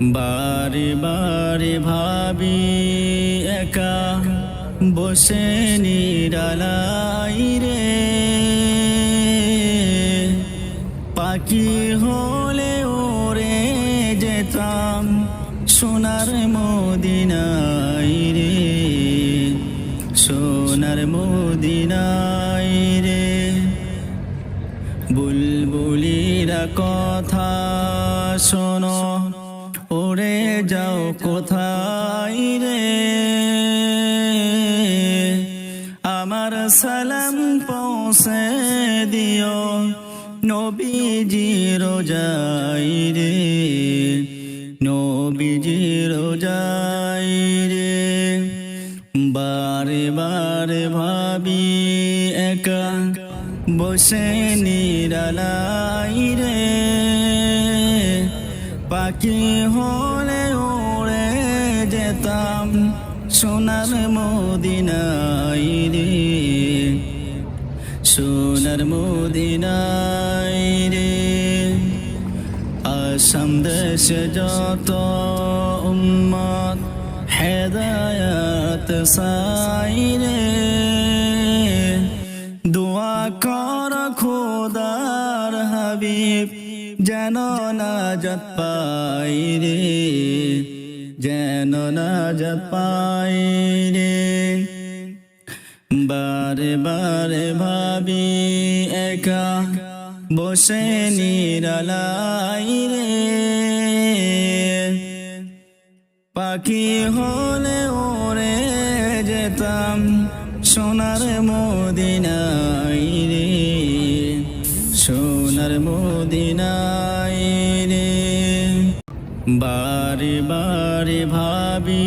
বারে বারে ভাবি একা বসে নিরালাই রে। পাখি হলে ওরে যেতাম সোনার মদিনাই রে, সোনার মদিনাই রে। বুলবুলিরা কথা শোনো। যাও কোথায় রে? আমার সালাম পৌঁছে দিও, নবীজি রোজাই রে, নবীজি রোজাই রে। বারে বারে ভাবি একা, বসে নিরালাই রে। পাখি হলে ওড়ে যেতাম সোনার মদিনাই রে। সোনার মদিনাই রে। আসাম দেশ যত উম্মত হেদায়াত সাইরে দোয়া যেন নাজাত পাই রে, যেন নাজাত পাই রে। বারে বারে ভাবি একা বসে নিরালাই রে। পাখি হলে ওরে যেতাম সোনার মদিনাই রে, সোনার মদিনাই রে বারে বারে ভাবি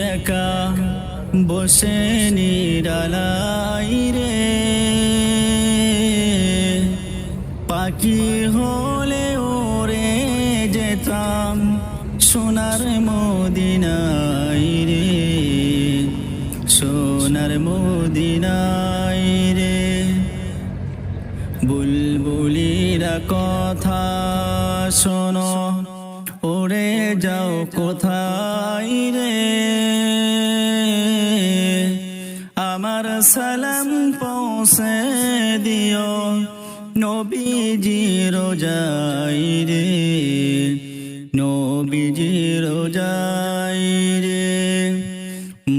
একা বসে নিরালাই রে। পাখি হলে ওরে যেতাম সোনার মদিনাই রে। সোনার মদিনাই রে। বুলবুলিরা কথা শোনো। ওরে যাও কোথায় রে? আমার সালাম পৌঁছে দিও নবীজি রোজাই রে নবীজি রোজাই রে।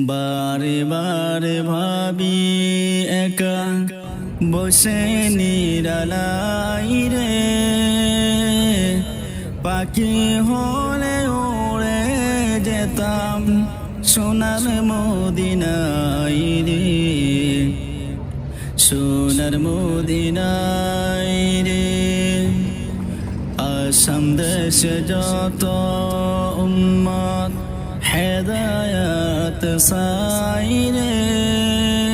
বারে বারে ভাবি একা বসে নিরালাই রে। পাখি হলে ওড়ে যেতাম। সোনার মদিনাই রে, সোনার মদিনাই রে। আসাম দেশ যত উম্মত হেদায়াত সাইরে দোয়া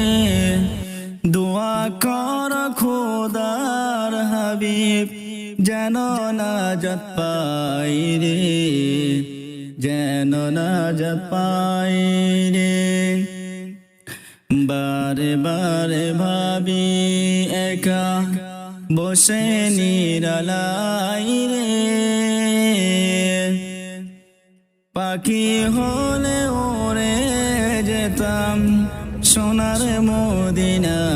যেন নাজাত পাই রে, যেন নাজাত পাই রে। বারে বারে ভাবি একা বসে নিরালাই রে। পাখি হলে ওরে যেতাম সোনার মদিনাই